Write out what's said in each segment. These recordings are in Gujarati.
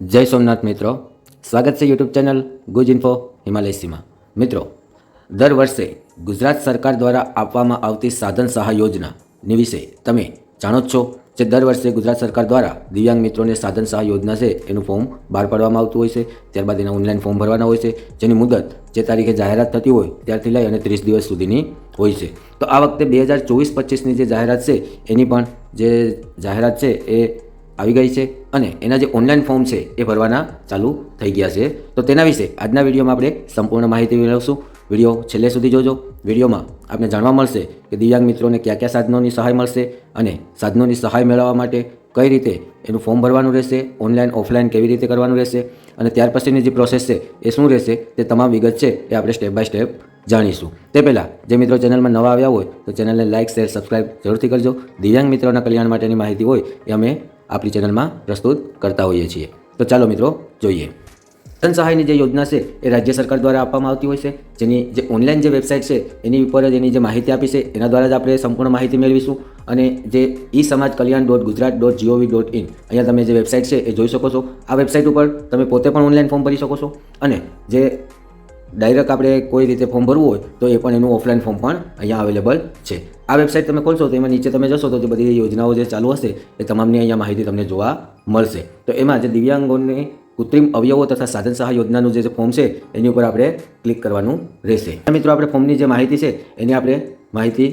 જય સોમનાથ મિત્રો. સ્વાગત છે યુટ્યુબ ચેનલ ગુજ ઇન્ફો હિમાલયસીમાં. મિત્રો, દર વર્ષે ગુજરાત સરકાર દ્વારા આપવામાં આવતી સાધન સહાય યોજનાની વિશે તમે જાણો જ છો જે દર વર્ષે ગુજરાત સરકાર દ્વારા દિવ્યાંગ મિત્રોને સાધન સહાય યોજના છે એનું ફોર્મ બહાર પાડવામાં આવતું હોય છે. ત્યારબાદ એના ઓનલાઈન ફોર્મ ભરવાના હોય છે. જેની મુદત જે તારીખે જાહેરાત થતી હોય ત્યારથી લઈ અને ત્રીસ દિવસ સુધીની હોય છે. તો આ વખતે બે હજાર ચોવીસ પચીસની જે જાહેરાત છે એની પણ જે જાહેરાત છે એ આવી ગઈ છે અને એના જે ઓનલાઈન ફોર્મ છે એ ભરવાના ચાલુ થઈ ગયા છે. તો તેના વિશે આજના વિડીયોમાં આપણે સંપૂર્ણ માહિતી મેળવશું. વીડિયો છેલ્લે સુધી જોજો. વિડીયોમાં આપને જાણવા મળશે કે દિવ્યાંગ મિત્રોને કયા કયા સાધનોની સહાય મળશે અને સાધનોની સહાય મેળવવા માટે કઈ રીતે એનું ફોર્મ ભરવાનું રહેશે ઓનલાઈન ઓફલાઈન કેવી રીતે કરવાનું રહેશે અને ત્યાર પછીની જે પ્રોસેસ છે એ શું રહેશે તે તમામ વિગત છે એ આપણે સ્ટેપ બાય સ્ટેપ જાણીશું. તે પહેલાં જે મિત્રો ચેનલમાં નવા આવ્યા હોય તો ચેનલને લાઇક શેર સબસ્ક્રાઈબ જરૂરથી કરજો. દિવ્યાંગ મિત્રોના કલ્યાણ માટેની માહિતી હોય એ અમે આપણી ચેનલમાં પ્રસ્તુત કરતા હોઈએ છીએ. તો ચાલો મિત્રો, જોઈએ. ધન સહાયની જે યોજના છે, એ રાજ્ય સરકાર દ્વારા આપવામાં આવતી હોય છે. જેની જે ઓનલાઈન જે વેબસાઇટ છે, એની ઉપર જ એની જે માહિતી આપી છે, એના દ્વારા જ આપણે સંપૂર્ણ માહિતી મેળવીશું. અને જે e Samaj Kalyan dot Gujarat dot G O V dot in અહીંયા તમે જે વેબસાઇટ છે, એ જોઈ શકો છો. આ વેબસાઇટ ઉપર તમે પોતે પણ ઓનલાઈન ફોર્મ ભરી શકો છો. અને જે ડાયરેક્ટ આપણે કોઈ રીતે ફોર્મ ભરવું હોય, તો એ પણ એનું ઓફલાઈન ફોર્મ પણ અહીંયા અવેલેબલ છે. આ વેબસાઇટ તમે ખોલશો તો એમાં નીચે તમે જશો તો જે બધી યોજનાઓ જે ચાલુ હશે એ તમામની અહીંયા માહિતી તમને જોવા મળશે. તો એમાં જે દિવ્યાંગોની કૃત્રિમ અવયવો તથા સાધન સહાય યોજનાનું જે ફોર્મ છે, એની ઉપર આપણે ક્લિક કરવાનું રહેશે. મિત્રો, આપણે ફોર્મની જે માહિતી છે, એની આપણે માહિતી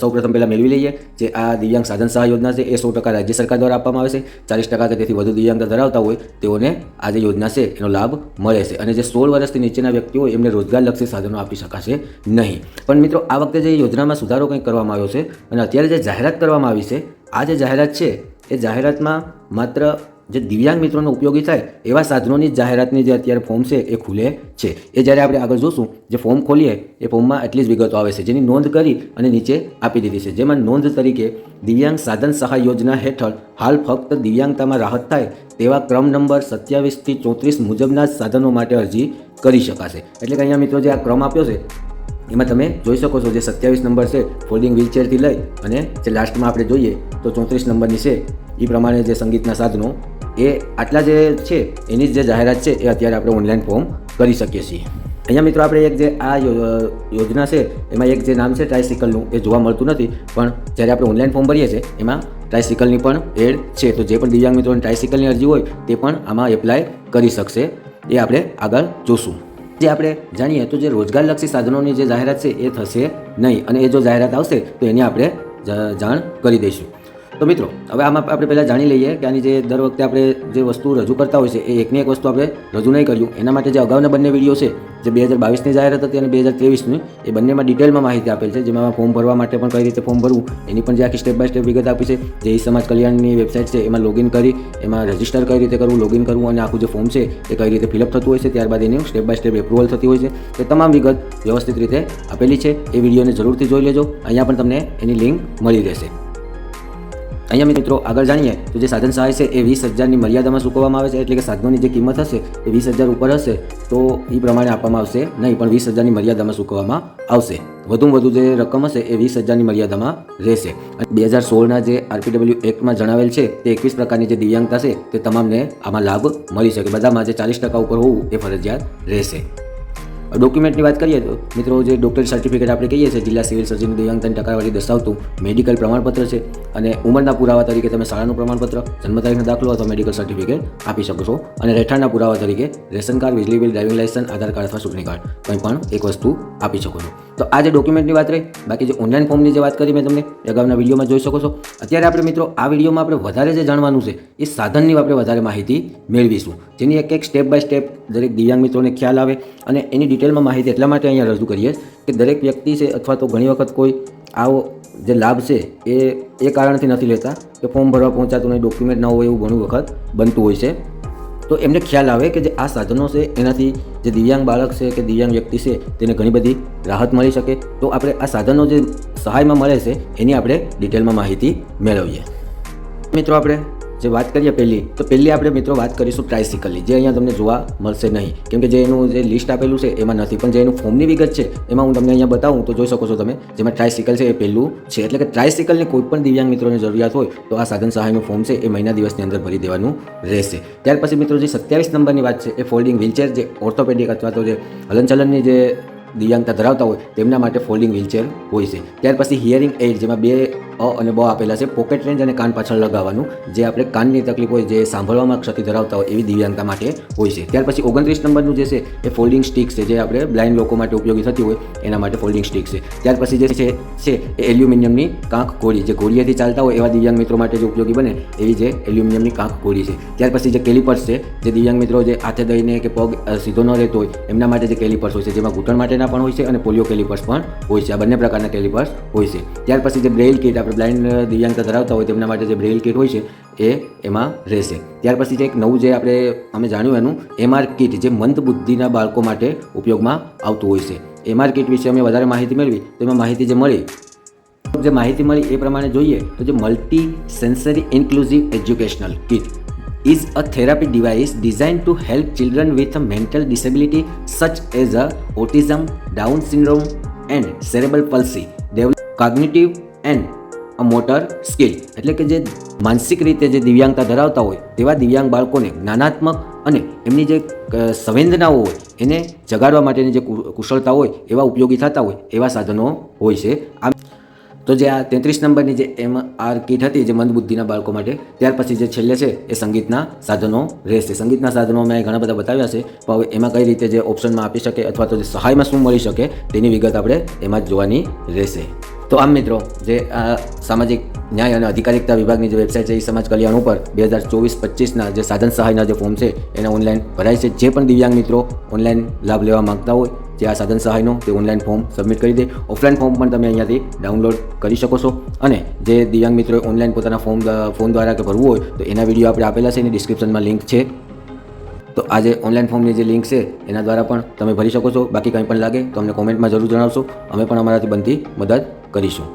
સૌપ્રથમ પહેલાં મેળવી લઈએ. જે આ દિવ્યાંગ સાધન સહાય યોજના છે, એ સો ટકા રાજ્ય સરકાર દ્વારા આપવામાં આવે છે. ચાલીસ ટકા કે તેથી વધુ દિવ્યાંગતા ધરાવતા હોય, તેઓને આ જે યોજના છે, એનો લાભ મળે છે. અને જે સોળ વર્ષથી નીચેના વ્યક્તિઓ, એમને રોજગારલક્ષી સાધનો આપી શકાશે નહીં. પણ મિત્રો, આ વખતે જે યોજનામાં સુધારો કંઈક કરવામાં આવ્યો છે, અને અત્યારે જે જાહેરાત કરવામાં આવી છે, આ જે જાહેરાત છે, એ જાહેરાતમાં માત્ર જે દિવ્યાંગ મિત્રોને ઉપયોગી થાય એવા સાધનોની જાહેરાતની જે અત્યારે ફોર્મ છે એ ખુલે છે. એ જ્યારે આપણે આગળ જોશું, જે ફોર્મ ખોલીએ, એ ફોર્મમાં એટલી જ વિગતો આવે છે, જેની નોંધ કરી અને નીચે આપી દીધી છે. જેમાં નોંધ તરીકે દિવ્યાંગ સાધન સહાય યોજના હેઠળ હાલ ફક્ત દિવ્યાંગતામાં રાહત થાય તેવા ક્રમ નંબર સત્યાવીસથી ચોત્રીસ મુજબના સાધનો માટે અરજી કરી શકાશે. એટલે કે અહીંયા મિત્રો જે આ ક્રમ આપ્યો છે, એમાં તમે જોઈ શકો છો જે સત્યાવીસ નંબર છે, ફોલ્ડિંગ વ્હીલચેરથી લઈ અને જે લાસ્ટમાં આપણે જોઈએ તો ચોત્રીસ નંબરની છે એ પ્રમાણે જે સંગીતના સાધનો એ આટલા જે છે, એની જે જાહેરાત છે, એ અત્યારે આપણે ઓનલાઈન ફોર્મ કરી શકીએ છીએ. અહીંયા મિત્રો આપણે એક જે આ યોજના છે, એમાં એક જે નામ છે ટ્રાયસિકલનું એ જોવા મળતું નથી, પણ જ્યારે આપણે ઓનલાઈન ફોર્મ ભરીએ છીએ, એમાં ટ્રાયસિકલની પણ એડ છે. તો જે પણ દિવ્યાંગ મિત્રોને ટ્રાયસિકલની અરજી હોય, તે પણ આમાં એપ્લાય કરી શકશે. એ આપણે આગળ જોશું. જે આપણે જાણીએ, તો જે રોજગારલક્ષી સાધનોની જે જાહેરાત છે, એ થશે નહીં. અને એ જો જાહેરાત આવશે, તો એની આપણે જાણ કરી દઈશું. તો મિત્રો, હવે આમાં આપણે પહેલાં જાણી લઈએ કે આની જે દર વખતે આપણે જે વસ્તુ રજૂ કરતા હોય છે, એ એકની એક વસ્તુ આપણે રજૂ નહીં કર્યું. એના માટે જે અગાઉના બંને વીડિયો છે, જે બે હજાર બાવીસની જાહેરાત હતી અને બે હજાર ત્રેવીસની, એ બંનેમાં ડિટેલમાં માહિતી આપેલ છે. જેમાં ફોર્મ ભરવા માટે પણ કઈ રીતે ફોર્મ ભરવું, એની પણ જે આખી સ્ટેપ બાય સ્ટેપ વિગત આપી છે. જે સમાજ કલ્યાણની વેબસાઇટ છે, એમાં લોગિન કરી, એમાં રજિસ્ટર કઈ રીતે કરવું લોગિન કરવું અને આખું જે ફોર્મ છે, એ કઈ રીતે ફિલઅપ થતું હોય છે, ત્યારબાદ એની સ્ટેપ બાય સ્ટેપ એપ્રુવલ થતી હોય છે. તે તમામ વિગત વ્યવસ્થિત રીતે આપેલી છે. એ વિડીયોને જરૂરથી જોઈ લેજો. અહીંયા પણ તમને એની લિંક મળી રહેશે. અહીંયા મિત્રો આગળ જાણીએ તો જે સાધન સહાય છે એ વીસ હજારની મર્યાદામાં ચૂકવવામાં આવે છે, એટલે કે સાધનોની જે કિંમત હશે એ વીસ હજાર ઉપર હશે, તો એ પ્રમાણે આપવામાં આવશે. નહીં, પણ વીસ હજારની મર્યાદામાં ચૂકવવામાં આવશે. વધુમાં વધુ જે રકમ હશે એ વીસ હજારની મર્યાદામાં રહેશે. અને બે હજાર સોળના જે આરપીડબલ્યુ એક્ટમાં જણાવેલ છે, તે એકવીસ પ્રકારની જે દિવ્યાંગતા છે, તે તમામને આમાં લાભ મળી શકે. બધામાં જે ચાલીસ ટકા ઉપર હોવું એ ફરજિયાત રહેશે. ડોક્યુમેન્ટની વાત કરીએ તો, મિત્રો, જે ડૉક્ટર સર્ટિફિકેટ આપણે કહીએ છીએ, જિલ્લા સિવિલ સર્જન દિવ્યાંગતાની ટકાવારી દર્શાવતું મેડિકલ પ્રમાણપત્ર છે. અને ઉંમરના પુરાવા તરીકે તમે શાળાનું પ્રમાણપત્ર, જન્મ તારીખનો દાખલો અથવા મેડિકલ સર્ટિફિકેટ આપી શકો છો. અને રહેઠાણના પુરાવા તરીકે રેશન કાર્ડ, વીજળી bill driving licence Aadhaar card અથવા ચૂંટણી કાર્ડ કંઈ પણ એક વસ્તુ આપી શકો છો. તો આ જે ડોક્યુમેન્ટની વાત રહી, બાકી જે ઓનલાઈન ફોર્મની જે વાત કરી મેં તમને અગાઉના વિડીયોમાં જોઈ શકો છો. અત્યારે આપણે મિત્રો, આ વિડીયોમાં આપણે વધારે જે જાણવાનું છે, એ સાધનની આપણે વધારે માહિતી મેળવીશું. જેની એક એક સ્ટેપ બાય સ્ટેપ દરેક દિવ્યાંગ મિત્રોને ખ્યાલ આવે અને એની ડિટેલમાં માહિતી એટલા માટે અહીંયા રજૂ કરીએ કે દરેક વ્યક્તિ છે અથવા તો ઘણી વખત કોઈ આવો જે લાભ છે એ એ કારણથી નથી લેતા કે ફોર્મ ભરવા પહોંચાતું નહીં ડોક્યુમેન્ટ ન હોય એવું ઘણું વખત બનતું હોય છે. તો એમને ખ્યાલ આવે કે જે આ સાધનો છે એનાથી જે દિવ્યાંગ બાળક છે કે દિવ્યાંગ વ્યક્તિ છે તેને ઘણી બધી રાહત મળી શકે. તો આપણે આ સાધનો જે સહાયમાં મળે છે એની આપણે ડિટેલમાં માહિતી મેળવીએ. મિત્રો આપણે જે વાત કરીએ પહેલી, તો પહેલી આપણે મિત્રો વાત કરીશું ટ્રાયસિકલની જે અહીંયા તમને જોવા મળશે નહીં. કેમ કે જે એનું જે લિસ્ટ આપેલું છે, એમાં નથી. પણ જે એનું ફોર્મની વિગત છે, એમાં હું તમને અહીંયા બતાવું, તો જોઈ શકો છો તમે, જેમાં ટ્રાયસિકલ છે એ પહેલું છે. એટલે કે ટ્રાયસિકલની કોઈ પણ દિવ્યાંગ મિત્રોને જરૂરિયાત હોય, તો આ સાધન સહાયનું ફોર્મ છે, એ મહિના દિવસની અંદર ભરી દેવાનું રહેશે. ત્યાર પછી મિત્રો જે સત્યાવીસ નંબરની વાત છે, એ ફોલ્ડિંગ વ્હીલચેર જે ઓર્થોપેડિક અથવા તો જે હલનચલનની જે દિવ્યાંગતા ધરાવતા હોય, તેમના માટે ફોલ્ડિંગ વ્હીલચેર હોય છે. ત્યાર પછી હિયરિંગ એડ જેમાં બે અ અને બ આપેલા છે. પોકેટ રેન્જ અને કાન પાછળ લગાવવાનું. જે આપણે કાનની તકલીફ હોય, જે સાંભળવામાં ક્ષતિ ધરાવતા હોય એવી દિવ્યાંગતા માટે હોય છે. ત્યાર પછી ઓગણત્રીસ નંબરનું જે છે, એ ફોલ્ડિંગ સ્ટિક છે, જે આપણે બ્લાઇન્ડ લોકો માટે ઉપયોગી થતી હોય, એના માટે ફોલ્ડિંગ સ્ટિક છે. ત્યાર પછી જે છે છે, એ એલ્યુમિનિયમની કાંખ ઘોડી જે ઘોડીએથી ચાલતા હોય એવા દિવ્યાંગ મિત્રો માટે જે ઉપયોગી બને, એવી જે એલ્યુમિનિયમની કાંખ કોળી છે. ત્યાર પછી જે કેલિપર્સ છે, જે દિવ્યાંગ મિત્રો જે હાથે દઈને કે પગ સીધો ન રહેતો હોય, એમના માટે જે કેલિપર્સ હોય છે, જેમાં ઘૂંટણ માટેના પણ હોય છે અને પોલિયો કેલિપર્સ પણ હોય છે. આ બંને પ્રકારના કેલિપર્સ હોય છે. ત્યાર પછી જે બ્રેઇલ કિટ આપણે બ્લાઇન્ડ દિવ્યાંગતા ધરાવતા હોય તેમના માટે જે બ્રેઇલ કિટ હોય છે એ એમાં રહેશે. ત્યાર પછી જે એક નવું જે આપણે અમે જાણ્યું એનું એમઆર કિટ જે મંદ બુદ્ધિના બાળકો માટે ઉપયોગમાં આવતું હોય છે. એમઆર કિટ વિશે અમે વધારે માહિતી મેળવી તો એમાં માહિતી જે મળી જે માહિતી મળી એ પ્રમાણે જોઈએ તો જે multi sensory inclusive educational kit is a therapy device designed to help children with a mental disability such as a autism, Down syndrome, and cerebral palsy. Develop cognitive and a skill. એટલે કે જે માનસિક રીતે જે દિવ્યાંગતા ધરાવતા હોય, તેવા દિવ્યાંગ બાળકોને જ્ઞાનાત્મક અને એમની જે સંવેદનાઓ હોય, એને જગાડવા માટેની જે કુશળતા હોય, એવા ઉપયોગી થતા હોય, એવા સાધનો હોય છે. આમ તો જે આ તેત્રીસ નંબરની જે એમ આર કીટ હતી, જે મંદબુદ્ધિના બાળકો માટે, ત્યાર પછી જે છેલ્લે છે, એ સંગીતના સાધનો રહેશે. સંગીતના સાધનો મેં ઘણા બધા બતાવ્યા છે, પણ હવે એમાં કઈ રીતે જે ઓપ્શનમાં આપી શકે, અથવા તો જે સહાયમાં શું મળી શકે, તેની વિગત આપણે એમાં જ જોવાની રહેશે. તો આમ મિત્રો, જે આ સામાજિક ન્યાય અને અધિકારિકતા વિભાગની જે વેબસાઇટ છે એ સમાજ કલ્યાણ ઉપર બે હજાર ચોવીસ પચીસના જે સાધન સહાયના જે ફોર્મ છે, એના ઓનલાઈન ભરાય છે. જે પણ દિવ્યાંગ મિત્રો ઓનલાઈન લાભ લેવા માંગતા હોય, જે આ સાધન સહાયનો, તે ઓનલાઈન ફોર્મ સબમિટ કરી દે. ઓફલાઈન ફોર્મ પણ તમે અહીંયાથી ડાઉનલોડ કરી શકો છો. અને જે દિવ્યાંગ મિત્રોએ ઓનલાઈન પોતાના ફોર્મ ફોન દ્વારા કે ભરવું હોય, તો એના વીડિયો આપણે આપેલા છે. એની ડિસ્ક્રિપ્શનમાં લિંક છે. તો આજે ઓનલાઈન ફોર્મની જે લિંક છે, એના દ્વારા પણ તમે ભરી શકો છો. બાકી કંઈ પણ લાગે તો અમને કોમેન્ટમાં જરૂર જણાવશો. અમે પણ અમારાથી બનતી મદદ કરીશું.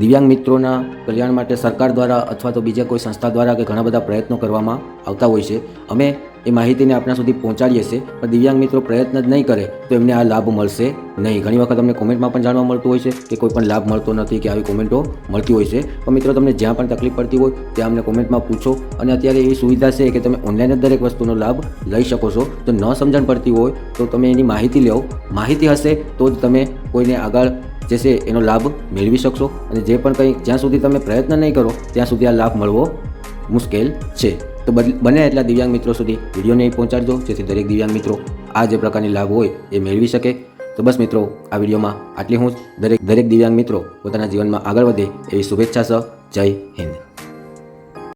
દિવ્યાંગ મિત્રોના કલ્યાણ માટે સરકાર દ્વારા અથવા તો બીજા કોઈ સંસ્થા દ્વારા કે ઘણા બધા પ્રયત્નો કરવામાં આવતા હોય છે. અમે એ માહિતીને આપણા સુધી પહોંચાડીએ છીએ પણ દિવ્યાંગ મિત્રો પ્રયત્ન જ નહીં કરે, તો એમને આ લાભ મળશે નહીં. ઘણી વખત અમને કોમેન્ટમાં પણ જાણવા મળતું હોય છે કે કોઈ પણ લાભ મળતો નથી, કે આવી કોમેન્ટો મળતી હોય છે. પણ મિત્રો, તમને જ્યાં પણ તકલીફ પડતી હોય, ત્યાં અમને કોમેન્ટમાં પૂછો. અને અત્યારે એવી સુવિધા છે કે તમે ઓનલાઈન જ દરેક વસ્તુનો લાભ લઈ શકો છો. તો ન સમજણ પડતી હોય, તો તમે એની માહિતી લો માહિતી હશે, તો જ તમે કોઈને આગળ જે છે એનો લાભ મેળવી શકશો. અને જે પણ કંઈ જ્યાં સુધી તમે પ્રયત્ન નહીં કરો, ત્યાં સુધી આ લાભ મળવો મુશ્કેલ છે. તો બને એટલા દિવ્યાંગ મિત્રો સુધી વિડીયોને પહોંચાડજો. જેથી દરેક દિવ્યાંગ મિત્રો આ જે પ્રકારની લાભ હોય એ મેળવી શકે. તો બસ મિત્રો, આ વિડીયોમાં આટલી હું દરેક દરેક દિવ્યાંગ મિત્રો પોતાના જીવનમાં આગળ વધે એવી શુભેચ્છા સહ. જય હિન્દ.